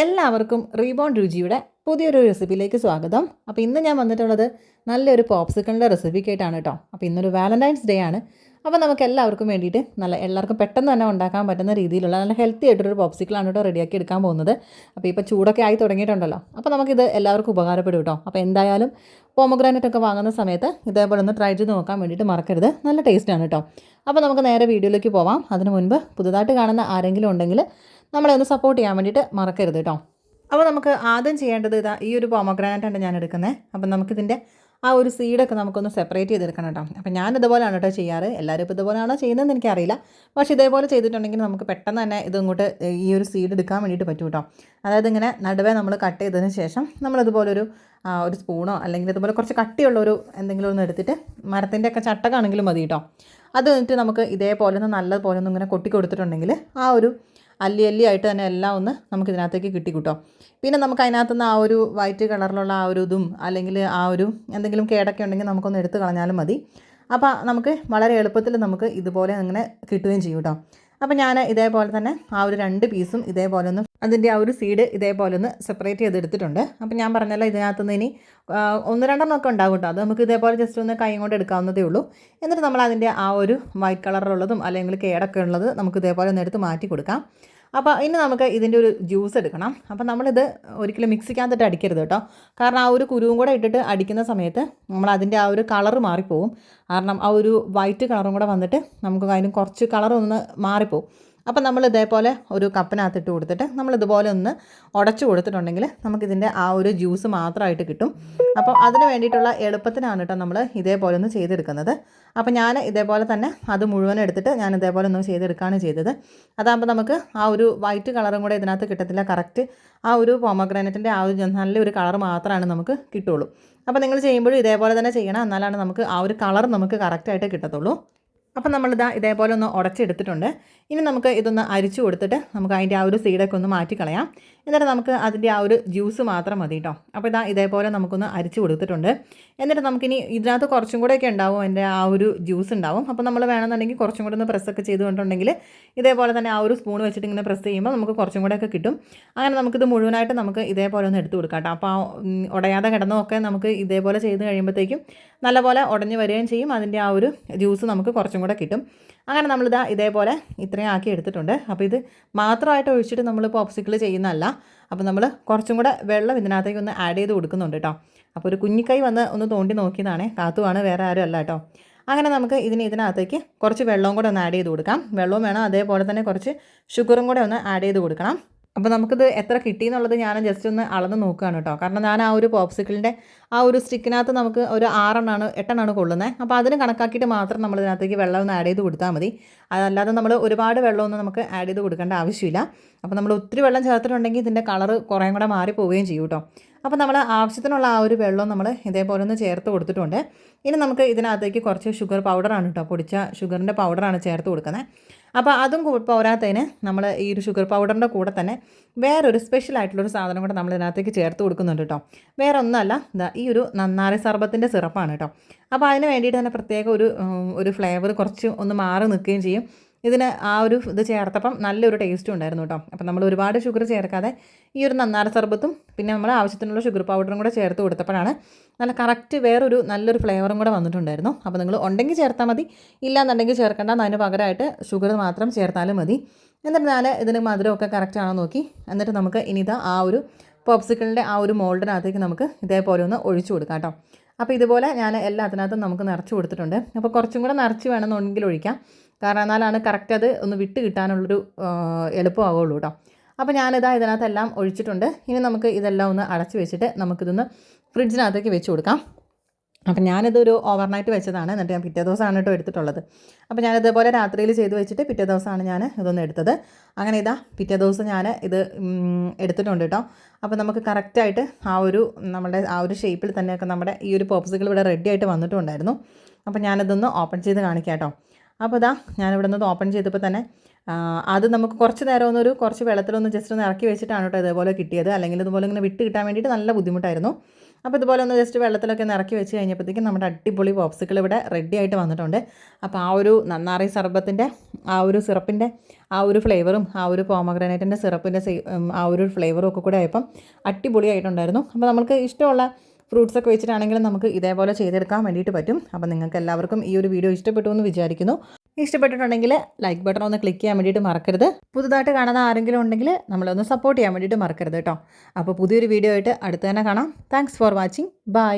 എല്ലാവർക്കും റീബോൺ രുചിയുടെ പുതിയൊരു റെസിപ്പിയിലേക്ക് സ്വാഗതം. അപ്പോൾ ഇന്ന് ഞാൻ വന്നിട്ടുള്ളത് നല്ലൊരു പോപ്സിക്കിളിന്റെ റെസിപ്പിക്കായിട്ടാണ് കേട്ടോ അപ്പോൾ ഇന്നൊരു വാലന്റൈൻസ് ഡേ ആണ്. അപ്പോൾ നമുക്ക് എല്ലാവർക്കും വേണ്ടിയിട്ട് നല്ല എല്ലാവർക്കും പെട്ടെന്ന് തന്നെ ഉണ്ടാക്കാൻ പറ്റുന്ന രീതിയിലുള്ള നല്ല ഹെൽത്തി ആയിട്ടൊരു പോപ്സിക്കിളാണ് കേട്ടോ റെഡിയാക്കി എടുക്കാൻ പോകുന്നത്. അപ്പോൾ ഇപ്പോൾ ചൂടൊക്കെ ആയി തുടങ്ങിയിട്ടുണ്ടല്ലോ. അപ്പോൾ നമുക്കിത് എല്ലാവർക്കും ഉപകാരപ്പെടും കേട്ടോ അപ്പോൾ എന്തായാലും പോമഗ്രാനറ്റ് ഒക്കെ വാങ്ങുന്ന സമയത്ത് ഇതേപോലെ ഒന്ന് ട്രൈ ചെയ്ത് നോക്കാൻ വേണ്ടിയിട്ട് മറക്കരുത്. നല്ല ടേസ്റ്റാണ് കേട്ടോ അപ്പോൾ നമുക്ക് നേരെ വീഡിയോയിലേക്ക് പോവാം. അതിന് മുൻപ് പുതുതായിട്ട് കാണുന്ന ആരെങ്കിലും ഉണ്ടെങ്കിൽ നമ്മളെ ഒന്ന് സപ്പോർട്ട് ചെയ്യാൻ വേണ്ടിയിട്ട് മറക്കരുത് കേട്ടോ അപ്പോൾ നമുക്ക് ആദ്യം ചെയ്യേണ്ടത് ഇതാ ഈ ഒരു പോമഗ്രാനറ്റാണ് ഞാൻ എടുക്കുന്നത് അപ്പം നമുക്കിതിന്റെ ആ ഒരു സീഡൊക്കെ നമുക്കൊന്ന് സെപ്പറേറ്റ് ചെയ്തെടുക്കണം കേട്ടോ അപ്പം ഞാൻ ഇതുപോലെയാണ് കേട്ടോ ചെയ്യാറ്. എല്ലാവരും ഇപ്പോൾ ഇതുപോലെയാണോ ചെയ്യുന്നതെന്ന് എനിക്കറിയില്ല. പക്ഷേ ഇതേപോലെ ചെയ്തിട്ടുണ്ടെങ്കിൽ നമുക്ക് പെട്ടെന്ന് തന്നെ ഇത് ഇങ്ങോട്ട് ഈ ഒരു സീഡ് എടുക്കാൻ വേണ്ടിയിട്ട് പറ്റും കേട്ടോ അതായത് ഇങ്ങനെ നടുവേ നമ്മൾ കട്ട് ചെയ്തതിന് ശേഷം നമ്മളിതുപോലൊരു ഒരു സ്പൂണോ അല്ലെങ്കിൽ ഇതുപോലെ കുറച്ച് കട്ടിയുള്ള ഒരു എന്തെങ്കിലും ഒന്ന് എടുത്തിട്ട് മരത്തിന്റെ ഒക്കെ ചട്ടക്കാണെങ്കിലും മതി കേട്ടോ അത് എന്നിട്ട് നമുക്ക് ഇതേപോലെ ഒന്ന് നല്ലതുപോലെ ഒന്ന് ഇങ്ങനെ കൊട്ടി കൊടുത്തിട്ടുണ്ടെങ്കിൽ ആ ഒരു അല്ലി അല്ലി ആയിട്ട് തന്നെ എല്ലാം ഒന്ന് നമുക്ക് ഇതിനകത്തേക്ക് കിട്ടി കിട്ടും പിന്നെ നമുക്ക് അതിനകത്തുനിന്ന് ആ ഒരു വൈറ്റ് കളറിലുള്ള ആ ഒരു ഇതും അല്ലെങ്കിൽ ആ ഒരു എന്തെങ്കിലും കേടൊക്കെ ഉണ്ടെങ്കിൽ നമുക്കൊന്ന് എടുത്ത് കളഞ്ഞാലും മതി. അപ്പോൾ നമുക്ക് വളരെ എളുപ്പത്തിൽ നമുക്ക് ഇതുപോലെ അങ്ങനെ കിട്ടുകയും ചെയ്യും കേട്ടോ. അപ്പോൾ ഞാൻ ഇതേപോലെ തന്നെ ആ ഒരു രണ്ട് പീസും ഇതേപോലെ ഒന്ന് അതിന്റെ ആ ഒരു സീഡ് ഇതേപോലെ ഒന്ന് സെപ്പറേറ്റ് ചെയ്തെടുത്തിട്ടുണ്ട് അപ്പോൾ ഞാൻ പറഞ്ഞല്ലോ ഇതിനകത്തുനിന്ന് ഇനി ഒന്ന് രണ്ടെണ്ണം ഒക്കെ ഉണ്ടാകും കേട്ടോ. അത് നമുക്ക് ഇതേപോലെ ജസ്റ്റ് ഒന്ന് കൈ കൊണ്ട് എടുക്കാവുന്നതേ ഉള്ളൂ. എന്നിട്ട് നമ്മൾ അതിന്റെ ആ ഒരു വൈറ്റ് കളറുള്ളതും അല്ലെങ്കിൽ കേടൊക്കെ ഉള്ളത് നമുക്ക് ഇതേപോലെ ഒന്ന് എടുത്ത് മാറ്റി കൊടുക്കാം. അപ്പോൾ ഇനി നമുക്ക് ഇതിന്റെ ഒരു ജ്യൂസ് എടുക്കണം. അപ്പോൾ നമ്മളിത് ഒരിക്കലും മിക്സിക്കകത്തിട്ട് അടിക്കരുത് കേട്ടോ. കാരണം ആ ഒരു കുരുവും കൂടെ ഇട്ടിട്ട് അടിക്കുന്ന സമയത്ത് നമ്മൾ അതിന്റെ ആ ഒരു കളറ് മാറിപ്പോവും. കാരണം ആ ഒരു വൈറ്റ് കളറും കൂടെ വന്നിട്ട് നമുക്ക് അതിന് കുറച്ച് കളർ ഒന്ന് മാറിപ്പോവും. അപ്പം നമ്മൾ ഇതേപോലെ ഒരു കപ്പിനകത്തിട്ട് കൊടുത്തിട്ട് നമ്മൾ ഇതുപോലെ ഒന്ന് ഉടച്ചു കൊടുത്തിട്ടുണ്ടെങ്കിൽ നമുക്കിതിന്റെ ആ ഒരു ജ്യൂസ് മാത്രമായിട്ട് കിട്ടും. അപ്പോൾ അതിന് വേണ്ടിയിട്ടുള്ള എളുപ്പത്തിനാണ് കേട്ടോ നമ്മൾ ഇതേപോലെ ഒന്ന് ചെയ്തെടുക്കുന്നത്. അപ്പോൾ ഞാൻ ഇതേപോലെ തന്നെ അത് മുഴുവൻ എടുത്തിട്ട് ഞാൻ ഇതേപോലെ ഒന്ന് ചെയ്തെടുക്കുകയാണ് ചെയ്തത്. അതാകുമ്പോൾ നമുക്ക് ആ ഒരു വൈറ്റ് കളറും കൂടെ ഇതിനകത്ത് കിട്ടത്തില്ല. കറക്റ്റ് ആ ഒരു പോമഗ്രാനറ്റിന്റെ ആ ഒരു നല്ലൊരു കളർ മാത്രമാണ് നമുക്ക് കിട്ടുള്ളൂ അപ്പോൾ നിങ്ങൾ ചെയ്യുമ്പോഴും ഇതേപോലെ തന്നെ ചെയ്യണം. എന്നാലാണ് നമുക്ക് ആ ഒരു കളർ നമുക്ക് കറക്റ്റായിട്ട് കിട്ടത്തുള്ളൂ. അപ്പം നമ്മളിതാ ഇതേപോലെ ഒന്ന് ഉടച്ചെടുത്തിട്ടുണ്ട്. ഇനി നമുക്ക് ഇതൊന്ന് അരിച്ചു കൊടുത്തിട്ട് നമുക്ക് അതിന്റെ ആ ഒരു സീഡൊക്കെ ഒന്ന് മാറ്റിക്കളയാം എന്നിട്ട് നമുക്ക് അതിന്റെ ആ ഒരു ജ്യൂസ് മാത്രം മതി കേട്ടോ അപ്പോൾ ഇതാ ഇതേപോലെ നമുക്കൊന്ന് അരിച്ചു കൊടുത്തിട്ടുണ്ട്. എന്നിട്ട് നമുക്കിനി ഇതിനകത്ത് കുറച്ചും കൂടെയൊക്കെ ഉണ്ടാവും അതിന്റെ ആ ഒരു ജ്യൂസ് ഉണ്ടാവും. അപ്പോൾ നമ്മൾ വേണമെന്നുണ്ടെങ്കിൽ കുറച്ചും കൂടെ ഒന്ന് പ്രസ്സൊക്കെ ചെയ്തുകൊണ്ടുണ്ടെങ്കിൽ ഇതേപോലെ തന്നെ ആ ഒരു സ്പൂൺ വെച്ചിട്ട് ഇങ്ങനെ പ്രസ് ചെയ്യുമ്പോൾ നമുക്ക് കുറച്ചും കൂടെയൊക്കെ കിട്ടും. അങ്ങനെ നമുക്കിത് മുഴുവനായിട്ട് നമുക്ക് ഇതേപോലെ ഒന്ന് എടുത്തു കൊടുക്കാം കേട്ടോ അപ്പോൾ ഉടയാതെ കിടന്നതൊക്കെ നമുക്ക് ഇതേപോലെ ചെയ്ത് കഴിയുമ്പോഴത്തേക്കും നല്ലപോലെ ഉടഞ്ഞു വരികയും ചെയ്യും. അതിന്റെ ആ ഒരു ജ്യൂസ് നമുക്ക് കുറച്ചും കൂടെ കിട്ടും. അങ്ങനെ നമ്മളിതാ ഇതേപോലെ ഇത്രയും ആക്കി എടുത്തിട്ടുണ്ട്. അപ്പോൾ ഇത് മാത്രമായിട്ട് ഒഴിച്ചിട്ട് നമ്മൾ പോപ്സിക്കിൾ ചെയ്യുന്നതല്ല. അപ്പോൾ നമ്മൾ കുറച്ചും കൂടെ വെള്ളം ഇതിനകത്തേക്ക് ഒന്ന് ആഡ് ചെയ്ത് കൊടുക്കുന്നുണ്ട് കേട്ടോ അപ്പോൾ ഒരു കുഞ്ഞിക്കൈ വന്ന് ഒന്ന് തോണ്ടി നോക്കിയതാണേ. കാത്തുവാണ് വേറെ ആരും അല്ല കേട്ടോ അങ്ങനെ നമുക്ക് ഇതിന് ഇതിനകത്തേക്ക് കുറച്ച് വെള്ളവും കൂടെ ഒന്ന് ആഡ് ചെയ്ത് കൊടുക്കാം. വെള്ളവും വേണം അതേപോലെ തന്നെ കുറച്ച് ഷുഗറും കൂടെ ഒന്ന് ആഡ് ചെയ്ത് കൊടുക്കണം. അപ്പോൾ നമുക്കിത് എത്ര കിട്ടി എന്നുള്ളത് ഞാൻ ജസ്റ്റ് ഒന്ന് അളന്ന് നോക്കുകയാണ് കേട്ടോ കാരണം ഞാൻ ആ ഒരു പോപ്സിക്കിളിന്റെ ആ ഒരു സ്റ്റിക്കിനകത്ത് നമുക്ക് ഒരു ആറെണ്ണമാണ് എട്ടെണ്ണമാണ് കൊള്ളുന്നത് അപ്പോൾ അതിന് കണക്കാക്കിയിട്ട് മാത്രം നമ്മൾ ഇതിനകത്തേക്ക് വെള്ളം ഒന്ന് ആഡ് ചെയ്ത് കൊടുത്താൽ മതി. അതല്ലാതെ നമ്മൾ ഒരുപാട് വെള്ളമൊന്നും നമുക്ക് ആഡ് ചെയ്ത് കൊടുക്കേണ്ട ആവശ്യമില്ല. അപ്പോൾ നമ്മൾ ഒത്തിരി വെള്ളം ചേർത്തിട്ടുണ്ടെങ്കിൽ ഇതിന്റെ കളറ് കുറേ കൂടെ മാറിപ്പോവുകയും ചെയ്യും കേട്ടോ അപ്പോൾ നമ്മൾ ആവശ്യത്തിനുള്ള ആ ഒരു വെള്ളം നമ്മൾ ഇതേപോലെ ഒന്ന് ചേർത്ത് കൊടുത്തിട്ടുണ്ട്. ഇനി നമുക്ക് ഇതിനകത്തേക്ക് കുറച്ച് ഷുഗർ പൗഡറാണ് കേട്ടോ പൊടിച്ച ഷുഗറിന്റെ പൗഡറാണ് ചേർത്ത് കൊടുക്കുന്നത്. അപ്പോൾ അതും പോരാത്തതിന് നമ്മൾ ഈ ഒരു ഷുഗർ പൗഡറിന്റെ കൂടെ തന്നെ വേറൊരു സ്പെഷ്യൽ ആയിട്ടുള്ളൊരു സാധനം കൂടെ നമ്മൾ ഇതിനകത്തേക്ക് ചേർത്ത് കൊടുക്കുന്നുണ്ട് കേട്ടോ വേറെ ഒന്നല്ല ഈ ഒരു നന്നാറി സർബത്തിന്റെ സിറപ്പാണ് കേട്ടോ അപ്പോൾ അതിന് വേണ്ടിയിട്ട് തന്നെ പ്രത്യേക ഒരു ഒരു ഫ്ലേവർ കുറച്ച് ഒന്ന് മാറി നിൽക്കുകയും ചെയ്യും. ഇതിന് ആ ഒരു ഇത് ചേർത്തപ്പം നല്ലൊരു ടേസ്റ്റും ഉണ്ടായിരുന്നു കേട്ടോ അപ്പം നമ്മൾ ഒരുപാട് ഷുഗർ ചേർക്കാതെ ഈ ഒരു നന്നാര സർബത്തും പിന്നെ നമ്മൾ ആവശ്യത്തിനുള്ള ഷുഗർ പൗഡറും കൂടെ ചേർത്ത് കൊടുത്തപ്പോഴാണ് നല്ല കറക്റ്റ് വേറൊരു നല്ലൊരു ഫ്ലേവറും കൂടെ വന്നിട്ടുണ്ടായിരുന്നു. അപ്പോൾ നിങ്ങൾ ഉണ്ടെങ്കിൽ ചേർത്താൽ മതി ഇല്ലാന്നുണ്ടെങ്കിൽ ചേർക്കേണ്ട അതിന് പകരമായിട്ട് ഷുഗർ മാത്രം ചേർത്താലും മതി. എന്നിരുന്നാൽ ഇതിന് മധുരമൊക്കെ കറക്റ്റ് ആണോ നോക്കി. എന്നിട്ട് നമുക്ക് ഇനി ഇതാ ആ ഒരു പോപ്സിക്കിളിന്റെ ആ ഒരു മോൾഡിനകത്തേക്ക് നമുക്ക് ഇതേപോലെ ഒന്ന് ഒഴിച്ചു കൊടുക്കാം കേട്ടോ അപ്പോൾ ഇതുപോലെ ഞാൻ എല്ലാത്തിനകത്തും നമുക്ക് നിറച്ച് കൊടുത്തിട്ടുണ്ട്. അപ്പോൾ കുറച്ചും കൂടെ നിറച്ച് വേണമെന്നുണ്ടെങ്കിൽ ഒഴിക്കാം. കാരണം എന്നാലാണ് കറക്റ്റ് അത് ഒന്ന് വിട്ട് കിട്ടാനുള്ളൊരു എളുപ്പമാകുള്ളൂ കേട്ടോ അപ്പോൾ ഞാനിതാ ഇതിനകത്തെല്ലാം ഒഴിച്ചിട്ടുണ്ട്. ഇനി നമുക്ക് ഇതെല്ലാം ഒന്ന് അടച്ച് വെച്ചിട്ട് നമുക്കിതൊന്ന് ഫ്രിഡ്ജിനകത്തേക്ക് വെച്ച് കൊടുക്കാം. അപ്പം ഞാനിതൊരു ഓവർനൈറ്റ് വെച്ചതാണ്. എന്നിട്ട് ഞാൻ പിറ്റേ ദിവസമാണ് കേട്ടോ എടുത്തിട്ടുള്ളത്. അപ്പോൾ ഞാൻ ഇതേപോലെ രാത്രിയിൽ ചെയ്ത് വെച്ചിട്ട് പിറ്റേ ദിവസമാണ് ഞാൻ ഇതൊന്ന് എടുത്തത്. അങ്ങനെ ഇതാ പിറ്റേ ദിവസം ഞാൻ ഇത് എടുത്തിട്ടുണ്ട് കേട്ടോ അപ്പോൾ നമുക്ക് കറക്റ്റായിട്ട് ആ ഒരു നമ്മുടെ ആ ഒരു ഷേപ്പിൽ തന്നെയൊക്കെ നമ്മുടെ ഈ ഒരു പോപ്സുകൾ ഇവിടെ റെഡി ആയിട്ട് വന്നിട്ടുണ്ടായിരുന്നു. അപ്പോൾ ഞാനിതൊന്ന് ഓപ്പൺ ചെയ്ത് കാണിക്കാം കേട്ടോ അപ്പോൾ ഇതാ ഞാനിവിടെ നിന്ന് ഓപ്പൺ ചെയ്തപ്പോൾ തന്നെ അത് നമുക്ക് കുറച്ച് നേരം ഒന്നൊരു കുറച്ച് വെള്ളത്തിലൊന്ന് ജസ്റ്റ് ഒന്ന് ഇറക്കി വെച്ചിട്ടാണ് കേട്ടോ ഇതേപോലെ കിട്ടിയത്. അല്ലെങ്കിൽ ഇതുപോലെ ഇങ്ങനെ വിട്ട് കിട്ടാൻ വേണ്ടിയിട്ട് നല്ല ബുദ്ധിമുട്ടായിരുന്നു. അപ്പോൾ ഇതുപോലെ ഒന്ന് ജസ്റ്റ് വെള്ളത്തിലൊക്കെ ഒന്ന് ഇറക്കി വെച്ച് കഴിഞ്ഞപ്പോഴത്തേക്കും നമ്മുടെ അടിപൊളി പോപ്സിക്കിൾ ഇവിടെ റെഡി ആയിട്ട് വന്നിട്ടുണ്ട്. അപ്പോൾ ആ ഒരു നന്നാറി സർബത്തിന്റെ ആ ഒരു സിറപ്പിന്റെ ആ ഒരു ഫ്ലേവറും ആ ഒരു പോമഗ്രാനൈറ്റിന്റെ സിറപ്പിന്റെ ആ ഒരു ഫ്ലേവറും ഒക്കെ കൂടെ ആയപ്പം അടിപൊളിയായിട്ടുണ്ടായിരുന്നു. അപ്പോൾ നമുക്ക് ഇഷ്ടമുള്ള ഫ്രൂട്ട്സ് ഒക്കെ വെച്ചിട്ടാണെങ്കിലും നമുക്ക് ഇതേപോലെ ചെയ്തെടുക്കാൻ വേണ്ടിയിട്ട് പറ്റും. അപ്പോൾ നിങ്ങൾക്ക് എല്ലാവർക്കും ഈ ഒരു വീഡിയോ ഇഷ്ടപ്പെട്ടു എന്ന് വിചാരിക്കുന്നു. ഇഷ്ടപ്പെട്ടിട്ടുണ്ടെങ്കിൽ ലൈക്ക് ബട്ടൺ ഒന്ന് ക്ലിക്ക് ചെയ്യാൻ വേണ്ടിയിട്ട് മറക്കരുത്. പുതുതായിട്ട് കാണുന്ന ആരെങ്കിലും ഉണ്ടെങ്കിൽ നമ്മളൊന്ന് സപ്പോർട്ട് ചെയ്യാൻ വേണ്ടിയിട്ട് മറക്കരുത് കേട്ടോ. അപ്പോൾ പുതിയൊരു വീഡിയോ ആയിട്ട് അടുത്ത് തന്നെ കാണാം. Thanks for watching bye